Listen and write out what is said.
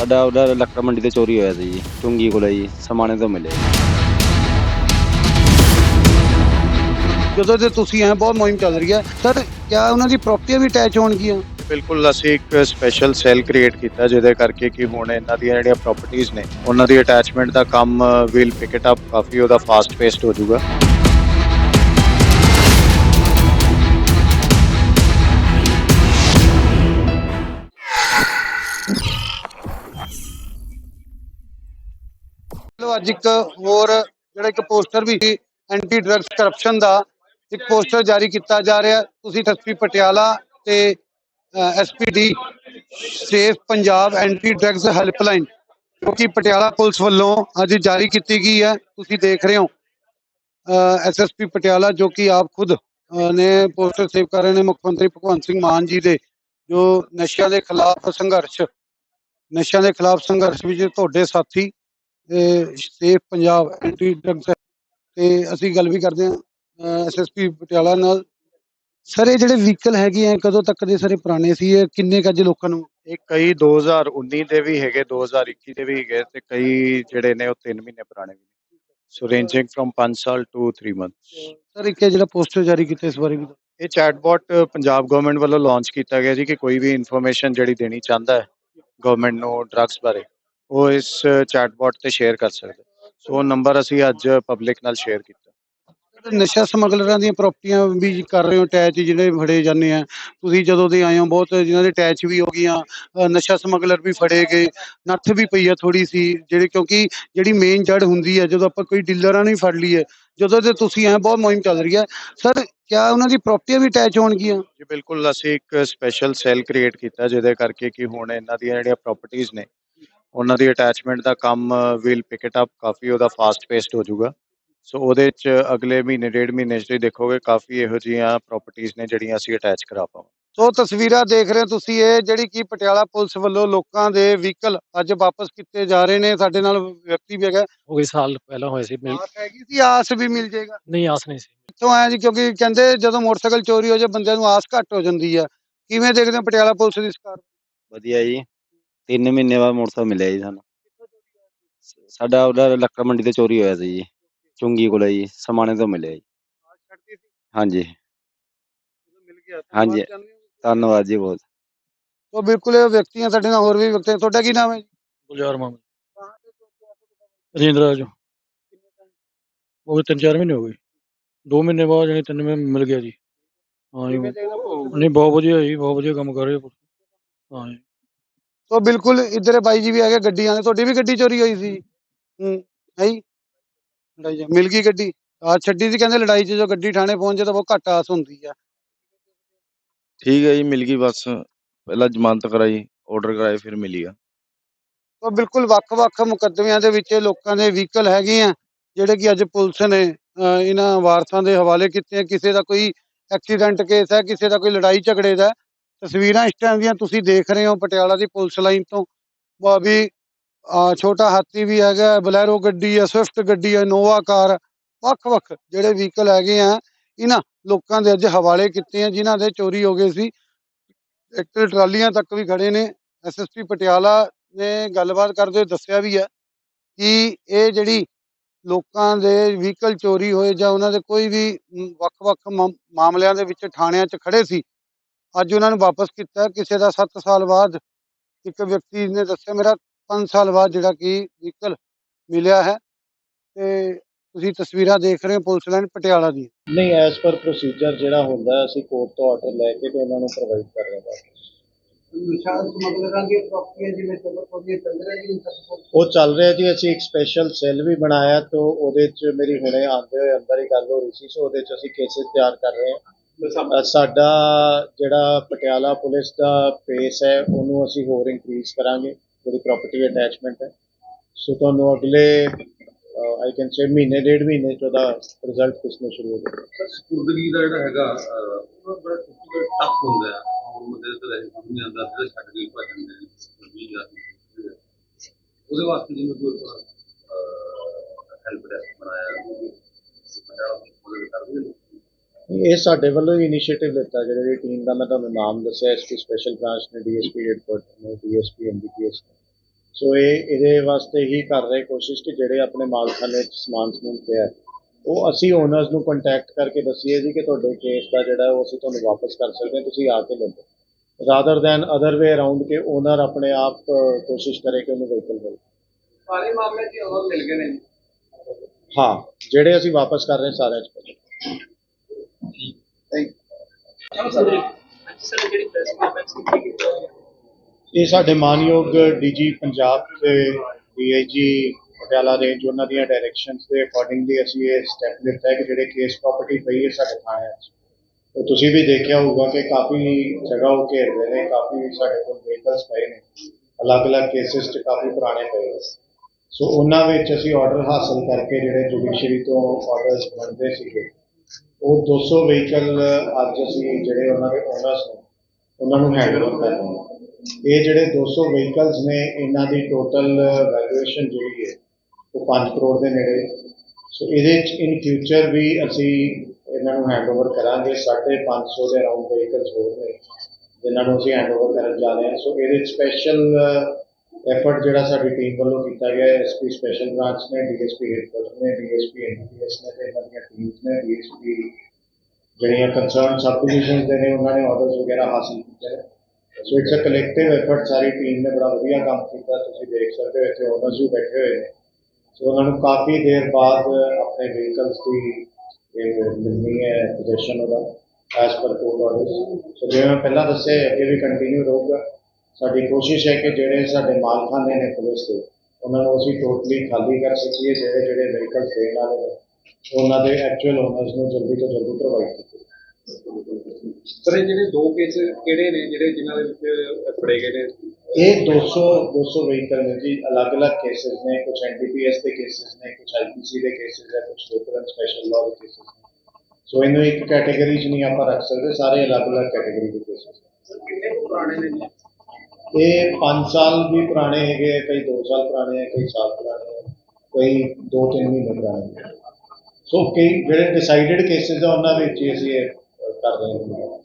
ਸਾਡਾ ਉਹਦਾ ਲੱਕੜ ਮੰਡੀ ਤੇ ਚੋਰੀ ਹੋਇਆ ਸੀ ਜੀ ਚੁੰਗੀ ਕੋਲੇ ਜੀ ਸਮਾਣੇ ਤੋਂ ਮਿਲੇ। ਜਦੋਂ ਦੇ ਤੁਸੀਂ ਆਏ ਬਹੁਤ ਮੁਹਿੰਮ ਚੱਲ ਰਹੀ ਹੈ ਸਰ ਕਿਆ ਉਹਨਾਂ ਦੀ ਪ੍ਰਾਪਰਟੀਆਂ ਵੀ ਅਟੈਚ ਹੋਣਗੀਆਂ? ਬਿਲਕੁਲ ਅਸੀਂ ਇੱਕ ਸਪੈਸ਼ਲ ਸੈੱਲ ਕ੍ਰੀਏਟ ਕੀਤਾ ਜਿਹਦੇ ਕਰਕੇ ਕਿ ਹੁਣ ਇਹਨਾਂ ਦੀਆਂ ਜਿਹੜੀਆਂ ਪ੍ਰਾਪਰਟੀਆਂ ਨੇ ਉਹਨਾਂ ਦੀ ਅਟੈਚਮੈਂਟ ਦਾ ਕੰਮ ਵਿਲ ਪਿਕ ਇਟ ਅਪ ਕਾਫੀ ਉਹਦਾ ਫਾਸਟ ਪੇਸਡ ਹੋ ਜਾਊਗਾ। ਚਲੋ ਅੱਜ ਇੱਕ ਹੋਰ ਜਿਹੜਾ ਇੱਕ ਪੋਸਟਰ ਵੀ ਐਂਟੀ ਡਰੱਗਸ ਕਰਪਸ਼ਨ ਦਾ ਇੱਕ ਪੋਸਟਰ ਜਾਰੀ ਕੀਤਾ ਜਾ ਰਿਹਾ। ਤੁਸੀਂ ਐਸਪੀ ਪਟਿਆਲਾ ਤੇ SPD safe Punjab anti drugs helpline ਜੋ ਕਿ ਪਟਿਆਲਾ ਪੁਲਿਸ ਵੱਲੋਂ ਅੱਜ ਜਾਰੀ ਕੀਤੀ ਗਈ ਹੈ। ਤੁਸੀਂ ਦੇਖ ਰਹੇ ਹੋ ਐਸਐਸਪੀ ਪਟਿਆਲਾ ਜੋ ਕਿ ਆਪ ਖੁਦ ਨੇ ਪੋਸਟਰ ਸੇਵ ਕਰ ਰਹੇ ਨੇ। ਮੁੱਖ ਮੰਤਰੀ ਭਗਵੰਤ ਸਿੰਘ ਮਾਨ ਜੀ ਦੇ, ਜੋ ਨਸ਼ਿਆਂ ਦੇ ਖਿਲਾਫ ਸੰਘਰਸ਼, ਨਸ਼ਿਆਂ ਦੇ ਖਿਲਾਫ ਸੰਘਰਸ਼ ਵਿੱਚ ਤੁਹਾਡੇ ਸਾਥੀ ਸੇਫ ਪੰਜਾਬ ਐਂਟੀ ਡਰੱਗਸ ਤੇ ਅਸੀਂ ਗੱਲ ਵੀ ਕਰਦੇ ਹਾਂ ਐਸਐਸਪੀ ਪਟਿਆਲਾ ਨਾਲ। ਸਰ ਇਹ ਜਿਹੜੇ ਵਹੀਕਲ ਹੈਗੇ ਆ ਕਦੋਂ ਤੱਕ ਦੇ ਸਾਰੇ ਪੁਰਾਣੇ ਸੀ ਇਹ? ਕਿੰਨੇ ਕੁ ਅੱਜ ਲੋਕਾਂ ਨੂੰ? ਇਹ ਕਈ 2019 ਦੇ ਵੀ ਹੈਗੇ 2021 ਦੇ ਵੀ ਹੈਗੇ ਤੇ ਕਈ ਜਿਹੜੇ ਨੇ ਉਹ 3 ਮਹੀਨੇ ਪੁਰਾਣੇ ਵੀ ਨੇ। ਸੋ ਰੇਂਜਿੰਗ ਫਰਮ 5 ਸਾਲ ਟੂ 3 ਮੰਥਸ ਸਰ ਇੱਕ ਜਿਹੜਾ ਪੋਸਟਰ ਜਾਰੀ ਕੀਤਾ ਇਸ ਬਾਰੇ ਵੀ। ਇਹ ਚੈਟਬੋਟ ਪੰਜਾਬ ਗਵਰਨਮੈਂਟ ਵੱਲੋਂ ਲਾਂਚ ਕੀਤਾ ਗਿਆ ਜੀ ਕਿ ਕੋਈ ਵੀ ਇਨਫੋਰਮੇਸ਼ਨ ਜਿਹੜੀ ਦੇਣੀ ਚਾਹੁੰਦਾ ਹੈ ਗਵਰਨਮੈਂਟ ਨੂੰ ਡਰੱਗਸ ਬਾਰੇ। ਉਹ ਇਸ ਚੈਟਬੋਟ ਤੇ ਸ਼ੇਅਰ ਕਰ ਸਕਦਾ। ਸੋ ਉਹ ਨੰਬਰ ਅਸੀਂ ਅੱਜ ਪਬਲਿਕ ਨਾਲ ਸ਼ੇਅਰ ਕੀਤਾ। ਨਸ਼ਾ ਸਮਗਲਰਾਂ ਦੀਆਂ ਪ੍ਰਾਪਰਟੀਆਂ ਵੀ ਕਰ ਰਹੇ ਹੋ ਅਟੈਚ ਜਿਹੜੇ ਫੜੇ ਜਾਂਦੇ ਆ। ਤੁਸੀਂ ਜਦੋਂ ਦੇ ਆਏ ਹੋ ਬਹੁਤ ਜਿਨ੍ਹਾਂ ਦੇ ਅਟੈਚ ਵੀ ਹੋ ਗਈਆਂ। ਨਸ਼ਾ ਸਮਗਲਰ ਵੀ ਫੜੇ ਗਏ। ਨੱਥ ਵੀ ਪਈ ਆ ਥੋੜੀ ਸੀ ਜਿਹੜੀ ਕਿਉਂਕਿ ਜਿਹੜੀ ਮੇਨ ਜੜ ਹੁੰਦੀ ਹੈ ਜਦੋਂ ਆਪਾਂ ਕੋਈ ਡੀਲਰਾਂ ਨੂੰ ਹੀ ਫੜ ਲਈਏ ਜਦੋਂ ਤੇ ਤੁਸੀਂ ਆਏ ਬਹੁਤ ਮੁਹਿੰਮ ਚੱਲ ਰਹੀ ਹੈ ਸਰ ਕਿਆ ਉਹਨਾਂ ਦੀ ਪ੍ਰਾਪਰਟੀਆਂ ਵੀ ਅਟੈਚ ਹੋਣਗੀਆਂ? ਜੀ ਬਿਲਕੁਲ ਅਸੀਂ ਇੱਕ ਸਪੈਸ਼ਲ ਸੈੱਲ ਕ੍ਰੀਏਟ ਕੀਤਾ ਜਿਹਦੇ ਕਰਕੇ ਕਿ ਹੁਣ ਇਹਨਾਂ ਦੀਆਂ ਜਿਹੜੀਆਂ ਪ੍ਰਾਪਰਟੀਆਂ ਨੇ ਉਹਨਾਂ ਦੀ ਅਟੈਚਮੈਂਟ ਦਾ ਕੰਮ ਵਿਲ ਪਿਕ ਇਟ ਅਪ ਕਾਫੀ ਉਹਦਾ ਫਾਸਟ ਪੇਸਡ ਹੋ ਜਾਊਗਾ। ਸੋ ਉਹਦੇ ਚ ਅਗਲੇ ਮਹੀਨੇ ਡੇਢ ਮਹੀਨੇ ਚ ਤੁਸੀਂ ਦੇਖੋਗੇ ਕਾਫੀ ਇਹੋ ਜਿਹੀਆਂ ਪ੍ਰਾਪਰਟੀਆਂ ਨੇ ਜਿਹੜੀਆਂ ਅਸੀਂ ਅਟੈਚ ਕਰਾ ਪਾਵਾਂਗੇ। ਸੋ ਤਸਵੀਰਾਂ ਦੇਖ ਰਹੇ ਤੁਸੀਂ ਇਹ ਜਿਹੜੀ ਕਿ ਪਟਿਆਲਾ ਪੁਲਿਸ ਵੱਲੋਂ ਲੋਕਾਂ ਦੇ ਵਹੀਕਲ ਅੱਜ ਵਾਪਸ ਕੀਤੇ ਜਾ ਰਹੇ ਨੇ। ਸਾਡੇ ਨਾਲ ਵਿਅਕਤੀ ਵੀ ਹੈਗਾ। ਹੋ ਗਈ ਸਾਲ ਪਹਿਲਾਂ ਹੋਏ ਸੀ ਮਿਲ ਆਸ ਹੈਗੀ ਸੀ ਆਸ ਵੀ ਮਿਲ ਜਾਏਗਾ। ਨਹੀਂ ਆਸ ਨਹੀਂ ਸੀ। ਕਿੱਥੋਂ ਆਇਆ ਜੀ ਕਿਉਂਕਿ ਕਹਿੰਦੇ ਜਦੋਂ ਮੋਟਰਸਾਈਕਲ ਚੋਰੀ ਹੋ ਜਾਏ ਬੰਦਿਆਂ ਨੂੰ ਆਸ ਘੱਟ ਹੋ ਜਾਂਦੀ ਆ। ਕਿਵੇਂ ਦੇਖਦੇ ਹੋ ਪਟਿਆਲਾ ਪੁਲਿਸ ਦੀ ਸਰਕਾਰ? ਵਧੀਆ ਜੀ। 3 ਮਹੀਨੇ ਬਾਅਦ ਮੋਟਰਸਾਈਕਲ ਮਿਲਿਆ ਜੀ ਸਾਨੂੰ। ਸਾਡਾ ਉਹਦਾ ਲੱਕੜ ਮੰਡੀ ਤੇ ਚੋਰੀ ਹੋਇਆ ਸੀ ਜੀ। ਚੁੰਗੀ ਕੋਲੇ ਜੀ ਸਮਾਣੇ ਤੋਂ ਮਿਲਿਆ ਜੀ। ਹਾਂਜੀ। ਮਿਲ ਗਿਆ ਹਾਂਜੀ। ਧੰਨਵਾਦ ਜੀ ਬਹੁਤ। ਸੋ ਬਿਲਕੁਲ ਇਹ ਵਿਅਕਤੀਆਂ ਸਾਡੇ ਨਾਲ ਹੋਰ ਵੀ ਵਿਅਕਤੀ ਤੁਹਾਡਾ ਕੀ ਨਾਮ ਹੈ ਜੀ? ਗੁਲਜ਼ਾਰ ਮਾਮਾ ਰਜਿੰਦਰ ਰਾਜ ਉਹ ਵੀ ਤਿੰਨ ਚਾਰ ਮਹੀਨੇ ਹੋ ਗਏ। ਦੋ ਮਹੀਨੇ ਬਾਅਦ ਜਾਨੀ ਤਿੰਨ ਮਹੀਨੇ ਮਿਲ ਗਿਆ ਜੀ। ਹਾਂ ਜੀ। ਨਹੀਂ ਬਹੁਤ ਵਧੀਆ ਜੀ ਬਹੁਤ ਵਧੀਆ ਕੰਮ ਕਰ ਰਹੇ ਹੋ। ਹਾਂ ਜੀ। ਸੋ ਬਿਲਕੁਲ ਇੱਧਰ ਬਾਈ ਜੀ ਵੀ ਹੈਗੇ ਗੱਡੀਆਂ ਦੇ ਤੁਹਾਡੀ ਵੀ ਗੱਡੀ ਚੋਰੀ ਹੋਈ ਸੀ। ਹੂੰ ਹੈ ਜੀ ਲੜਾਈ ਮਿਲ ਗਈ ਗੱਡੀ। ਆ ਛੱਡੀ ਸੀ ਕਹਿੰਦੇ ਲੜਾਈ 'ਚ ਜੋ ਗੱਡੀ ਥਾਣੇ ਪਹੁੰਚੇ ਤਾਂ ਬਹੁਤ ਘੱਟ ਆਸ ਹੁੰਦੀ ਆ। ਠੀਕ ਹੈ ਜੀ ਮਿਲ ਗਈ ਬਸ। ਪਹਿਲਾਂ ਜ਼ਮਾਨਤ ਕਰਾਈ ਆਰਡਰ ਕਰਾਏ ਫਿਰ ਮਿਲੀ ਆ। ਸੋ ਬਿਲਕੁਲ ਵੱਖ-ਵੱਖ ਮੁਕੱਦਮਿਆਂ ਦੇ ਵਿੱਚ ਲੋਕਾਂ ਦੇ ਵਹੀਕਲ ਹੈਗੇ ਆ ਜਿਹੜੇ ਕਿ ਅੱਜ ਪੁਲਿਸ ਨੇ ਅਹ, ਇਹਨਾਂ ਵਾਰਸਾਂ ਦੇ ਹਵਾਲੇ ਕੀਤੇ ਆ। ਕਿਸੇ ਦਾ ਕੋਈ ਐਕਸੀਡੈਂਟ ਕੇਸ ਹੈ ਕਿਸੇ ਦਾ ਕੋਈ ਲੜਾਈ ਝਗੜੇ ਦਾ ਹੈ। ਤਸਵੀਰਾਂ ਇਸ ਟਾਈਮ ਦੀਆਂ ਤੁਸੀਂ ਦੇਖ ਰਹੇ ਹੋ ਪਟਿਆਲਾ ਦੀ ਪੁਲਿਸ ਲਾਈਨ ਤੋਂ। ਵੀ ਛੋਟਾ ਹਾਥੀ ਵੀ ਹੈਗਾ, ਬਲੈਰੋ ਗੱਡੀ ਹੈ ਸਵਿਫਟ ਗੱਡੀ ਹੈ ਨੋਵਾ ਕਾਰ ਵੱਖ-ਵੱਖ ਜਿਹੜੇ ਵਹੀਕਲ ਹੈਗੇ ਆ, ਇਹਨਾਂ ਲੋਕਾਂ ਦੇ ਅੱਜ ਹਵਾਲੇ ਕੀਤੇ ਆ, ਜਿਨ੍ਹਾਂ ਦੇ ਚੋਰੀ ਹੋ ਗਏ ਸੀ। ਇੱਕ ਟਰਾਲੀਆਂ ਤੱਕ ਵੀ ਖੜੇ ਨੇ। ਐਸਐਸਪੀ ਪਟਿਆਲਾ ਨੇ ਗੱਲਬਾਤ ਕਰਦੇ ਹੋਏ ਦੱਸਿਆ ਵੀ ਹੈ ਕਿ ਇਹ ਜਿਹੜੀ ਲੋਕਾਂ ਦੇ ਵਹੀਕਲ ਚੋਰੀ ਹੋਏ ਜਾਂ ਉਹਨਾਂ ਦੇ ਕੋਈ ਵੀ ਵੱਖ-ਵੱਖ ਮਾਮਲਿਆਂ ਦੇ ਵਿੱਚ ਥਾਣਿਆਂ 'ਚ ਖੜੇ ਸੀ ਅੱਜ ਉਹਨਾਂ ਨੂੰ ਵਾਪਸ ਕੀਤਾ। ਕਿਸੇ ਦਾ 7 ਸਾਲ ਬਾਅਦ ਇੱਕ ਵਿਅਕਤੀ ਨੇ ਦੱਸਿਆ ਮੇਰਾ 5 ਸਾਲ ਬਾਅਦ ਜਿਹੜਾ ਕਿ ਵਹੀਕਲ ਮਿਲਿਆ ਹੈ ਤੇ ਤੁਸੀਂ ਤਸਵੀਰਾਂ ਦੇਖ ਰਹੇ ਹੋ ਪੁਲਿਸ ਲਾਈਨ ਪਟਿਆਲਾ ਦੀ ਨਹੀਂ ਐਸ ਪਰ ਪ੍ਰੋਸੀਜਰ ਜਿਹੜਾ ਹੁੰਦਾ ਹੈ, ਅਸੀਂ ਕੋਰਟ ਤੋਂ ਆਰਡਰ ਲੈ ਕੇ ਤੇ ਉਹਨਾਂ ਨੂੰ ਪ੍ਰੋਵਾਈਡ ਕਰ ਰਹੇ ਹਾਂ। ਨਿਸ਼ਾਨ ਸਮਗਲਰਾਂ ਦੀ ਪ੍ਰਾਪਰਟੀ ਜਿਵੇਂ ਚੱਲ ਚੱਲ ਰਿਹਾ? ਜੀ ਉਹ ਚੱਲ ਰਿਹਾ ਜੀ ਅਸੀਂ ਇੱਕ ਸਪੈਸ਼ਲ ਸੈੱਲ ਵੀ ਬਣਾਇਆ ਤੋਂ ਉਹਦੇ 'ਚ ਮੇਰੀ ਹੁਣੇ ਆਉਂਦੇ ਹੋਏ ਅੰਦਰ ਹੀ ਗੱਲ ਹੋ ਰਹੀ ਸੀ ਸੋ ਉਹਦੇ 'ਚ ਅਸੀਂ ਕੇਸਿਸ ਤਿਆਰ ਕਰ ਰਹੇ ਹਾਂ। ਸਾਡਾ ਜਿਹੜਾ ਪਟਿਆਲਾ ਪੁਲਿਸ ਦਾ ਪੇਸ ਹੈ, ਉਹਨੂੰ ਅਸੀਂ ਹੋਰ ਇਨਕਰੀਜ਼ ਕਰਾਂਗੇ, ਜਿਹੜੀ ਪ੍ਰਾਪਰਟੀ ਅਟੈਚਮੈਂਟ ਹੈ। ਸੋ ਤੁਹਾਨੂੰ ਅਗਲੇ ਆਈ ਕੈਨ ਸੇ ਮਹੀਨੇ, ਡੇਢ ਮਹੀਨੇ 'ਚ ਉਹਦਾ ਰਿਜ਼ਲਟ ਦਿਸਣਾ ਸ਼ੁਰੂ ਹੋ ਜਾਏਗਾ ਸਪੁਰਦਗੀ ਦਾ ਜਿਹੜਾ ਹੈਗਾ ਉਹ ਬੜਾ ਟਫ ਹੁੰਦਾ ਹੈ। ਮੁੰਡੇ ਤੇ ਵੈਸੇ ਸਮਝ ਆਉਂਦਾ, ਜਿਹੜੇ ਛੱਡ ਕੇ ਭੱਜ ਜਾਂਦੇ ਨੇ ਵੀ ਜਾਂਦੇ ਉਹਦੇ ਵਾਸਤੇ ਜਿਵੇਂ ਕੋਈ ਹੈਲਪ ਡੈਸਕ ਬਣਾਇਆ ਪਟਿਆਲਾ ਪੁਲਿਸ ਕਰਦੇ ਨੇ। ਇਹ ਸਾਡੇ ਵੱਲੋਂ ਹੀ ਇਨੀਸ਼ੀਏਟਿਵ ਲਿੱਤਾ ਜਿਹੜੀ ਟੀਮ ਦਾ ਮੈਂ ਤੁਹਾਨੂੰ ਨਾਮ ਦੱਸਿਆ ਐਸਪੀ ਸਪੈਸ਼ਲ ਬ੍ਰਾਂਚ ਨੇ ਡੀਐਸਪੀ ਹੈਡਕੁਆਟਰ ਨੇ ਡੀਐਸਪੀ ਐਮਬੀਪੀਐਸ ਸੋ ਇਹ ਇਹਦੇ ਵਾਸਤੇ ਹੀ ਕਰ ਰਹੇ ਕੋਸ਼ਿਸ਼ ਕਿ ਜਿਹੜੇ ਆਪਣੇ ਮਾਲਖਾਨੇ 'ਚ ਸਮਾਨ ਸਮੂਨ ਪਿਆ ਉਹ ਅਸੀਂ ਓਨਰਸ ਨੂੰ ਕੰਟੈਕਟ ਕਰਕੇ ਦੱਸੀਏ ਜੀ ਕਿ ਤੁਹਾਡੇ ਕੇਸ ਦਾ ਜਿਹੜਾ ਉਹ ਅਸੀਂ ਤੁਹਾਨੂੰ ਵਾਪਸ ਕਰ ਸਕਦੇ ਹਾਂ ਤੁਸੀਂ ਆ ਕੇ ਲੈ ਲਓ। Rather than other way around ਕਿ ਓਨਰ ਆਪਣੇ ਆਪ ਕੋਸ਼ਿਸ਼ ਕਰੇ ਕਿ ਉਹਨੂੰ ਵਹੀਕਲ ਮਿਲੇ। ਸਾਰੇ ਮਾਮਲੇ 'ਚ ਹੋਰ ਮਿਲ ਗਏ ਨੇ। ਹਾਂ ਜਿਹੜੇ ਅਸੀਂ ਵਾਪਸ ਕਰ ਰਹੇ ਸਾਰਿਆਂ 'ਚ। ਇਹ ਸਾਡੇ ਮਾਨਯੋਗ ਡੀਜੀ ਪੰਜਾਬ ਤੇ ਡੀਆਈਜੀ ਪਟਿਆਲਾ ਰੇਂਜ ਉਹਨਾਂ ਦੀਆਂ ਡਾਇਰੈਕਸ਼ਨਸ ਦੇ ਅਕੋਰਡਿੰਗਲੀ ਅਸੀਂ ਇਹ ਸਟੈਪ ਲਿੱਤਾ ਹੈ ਕਿ ਜਿਹੜੇ ਕੇਸ ਪ੍ਰਾਪਰਟੀ ਪਈ ਹੈ ਸਾਡੇ ਥਾਣੇ 'ਚ ਉਹ ਤੁਸੀਂ ਵੀ ਦੇਖਿਆ ਹੋਊਗਾ ਕਿ ਕਾਫੀ ਜਗ੍ਹਾ ਉਹ ਘੇਰਦੇ ਨੇ, ਕਾਫੀ ਸਾਡੇ ਕੋਲ ਵਹੀਕਲਸ ਪਏ ਨੇ। ਅਲੱਗ-ਅਲੱਗ ਕੇਸਿਸ 'ਚ ਕਾਫੀ ਪੁਰਾਣੇ ਪਏ ਨੇ। ਸੋ ਉਹਨਾਂ ਵਿੱਚ ਅਸੀਂ ਆਰਡਰ ਹਾਸਲ ਕਰਕੇ ਜਿਹੜੇ ਜੁਡੀਸ਼ਰੀ ਤੋਂ ਆਰਡਰਸ ਬਣਦੇ ਸੀਗੇ ਉਹ 200 ਵਹੀਕਲ ਅੱਜ ਅਸੀਂ ਜਿਹੜੇ ਉਹਨਾਂ ਦੇ ਓਨਰਸ ਨੇ ਉਹਨਾਂ ਨੂੰ ਹੈਂਡਓਵਰ ਕਰ ਰਹੇ ਹਾਂ ਇਹ ਜਿਹੜੇ 200 ਵਹੀਕਲਸ ਨੇ ਇਹਨਾਂ ਦੀ ਟੋਟਲ ਵੈਲੂਏਸ਼ਨ ਜਿਹੜੀ ਹੈ ਉਹ 5 ਕਰੋੜ ਦੇ ਨੇੜੇ। ਸੋ ਇਹਦੇ ਚ ਇਨ ਫਿਊਚਰ ਵੀ ਅਸੀਂ ਇਹਨਾਂ ਨੂੰ ਹੈਂਡਓਵਰ ਕਰਾਂਗੇ 550 ਦੇ ਅਰਾਊਂਡ ਵਹੀਕਲਸ ਹੋਰ ਨੇ ਜਿਨ੍ਹਾਂ ਨੂੰ ਅਸੀਂ ਹੈਂਡਓਵਰ ਕਰਨ ਜਾ ਰਹੇ ਹਾਂ। ਸੋ ਇਹਦੇ ਚ ਸਪੈਸ਼ਲ ਐਫਰਟ ਜਿਹੜਾ ਸਾਡੀ ਟੀਮ ਵੱਲੋਂ ਕੀਤਾ ਗਿਆ ਹੈ ਐਸਪੀ ਸਪੈਸ਼ਲ ਬ੍ਰਾਂਚ ਨੇ ਡੀਐਸਪੀ ਹੈਡਕੁਆਟਰ ਨੇ ਡੀਐਸਪੀ ਐਨਡੀਪੀਐਸ ਨੇ ਤੇ ਇਹਨਾਂ ਦੀਆਂ ਟੀਮਸ ਨੇ ਡੀਐਸਪੀ ਜਿਹੜੀਆਂ ਕੰਸਰਨ ਸਬ ਡਿਵੀਜ਼ਨਸ ਦੇ ਨੇ, ਉਹਨਾਂ ਨੇ ਆਰਡਰਸ ਵਗੈਰਾ ਹਾਸਲ ਕੀਤੇ ਨੇ। So it's a collective effort sorry team ਨੇ ਬੜਾ ਵਧੀਆ ਕੰਮ ਕੀਤਾ, ਤੁਸੀਂ ਦੇਖ ਸਕਦੇ ਹੋ ਇੱਥੇ ਓਨਰਸ ਵੀ ਬੈਠੇ ਹੋਏ ਨੇ। ਸੋ ਉਹਨਾਂ ਨੂੰ ਕਾਫੀ ਦੇਰ ਬਾਅਦ ਆਪਣੇ ਵਹੀਕਲਸ ਦੀ ਇਹ ਮਿਲਣੀ ਹੈ ਪੋਜੀਸ਼ਨ ਉਹਦਾ ਐਸ ਪਰ ਕੋਰਟ ਆਰਡਰਸ ਸੋ ਜਿਵੇਂ ਮੈਂ ਪਹਿਲਾਂ ਦੱਸਿਆ, ਅੱਗੇ ਵੀ ਕੰਟੀਨਿਊ ਰਹੂਗਾ। ਸਾਡੀ ਕੋਸ਼ਿਸ਼ ਹੈ ਕਿ ਜਿਹੜੇ ਸਾਡੇ ਮਾਲਖਾਨੇ ਨੇ ਪੁਲਿਸ ਦੇ ਉਹਨਾਂ ਨੂੰ ਅਸੀਂ ਟੋਟਲੀ ਖਾਲੀ ਕਰ ਸਕੀਏ ਜਿਹੜੇ ਜਿਹੜੇ ਵਹੀਕਲ ਫੇਲ ਵਾਲੇ ਨੇ ਉਹਨਾਂ ਦੇ ਐਕਚੁਅਲ ਓਨਰਸ ਨੂੰ ਜਲਦੀ ਤੋਂ ਜਲਦੀ ਪ੍ਰੋਵਾਈਡ ਕੀਤੇ। ਸਰ ਜਿਹੜੇ ਦੋ ਕੇਸ ਕਿਹੜੇ ਨੇ ਜਿਹੜੇ ਜਿਨ੍ਹਾਂ ਦੇ ਵਿੱਚ ਫੜੇ ਗਏ ਨੇ? ਇਹ 200 200 ਵਹੀਕਲ ਨੇ ਜੀ ਅਲੱਗ-ਅਲੱਗ ਕੇਸਸ ਨੇ ਕੁਝ ਐਨਡੀਪੀਐਸ ਦੇ ਕੇਸਸ ਨੇ ਕੁਝ ਆਈਪੀਸੀ ਦੇ ਕੇਸਸ ਨੇ ਕੁਝ ਲੋਕਲ ਐਂਡ ਸਪੈਸ਼ਲ ਲਾਅ ਦੇ ਕੇਸਸ ਨੇ। ਸੋ ਇਹਨੂੰ ਇੱਕ ਕੈਟਾਗਰੀ 'ਚ ਨਹੀਂ ਆਪਾਂ ਰੱਖ ਸਕਦੇ ਸਾਰੇ ਅਲੱਗ-ਅਲੱਗ ਕੈਟਾਗਰੀ ਦੇ ਕੇਸਸ ਕਿੰਨੇ ਪੁਰਾਣੇ ਨੇ ਜੀ? ਇਹ 5 ਸਾਲ ਵੀ ਪੁਰਾਣੇ ਹੈਗੇ ਆ, ਕਈ 2 ਸਾਲ ਪੁਰਾਣੇ ਹੈ ਕਈ ਸਾਲ ਪੁਰਾਣੇ ਹੈ ਕਈ 2-3 ਮਹੀਨੇ ਪੁਰਾਣੇ ਹੈ ਸੋ ਕਈ ਜਿਹੜੇ ਡਿਸਾਈਡਡ ਕੇਸਿਸ ਆ ਉਹਨਾਂ ਵਿੱਚ ਹੀ ਅਸੀਂ ਇਹ ਕਰ ਰਹੇ ਹਾਂ।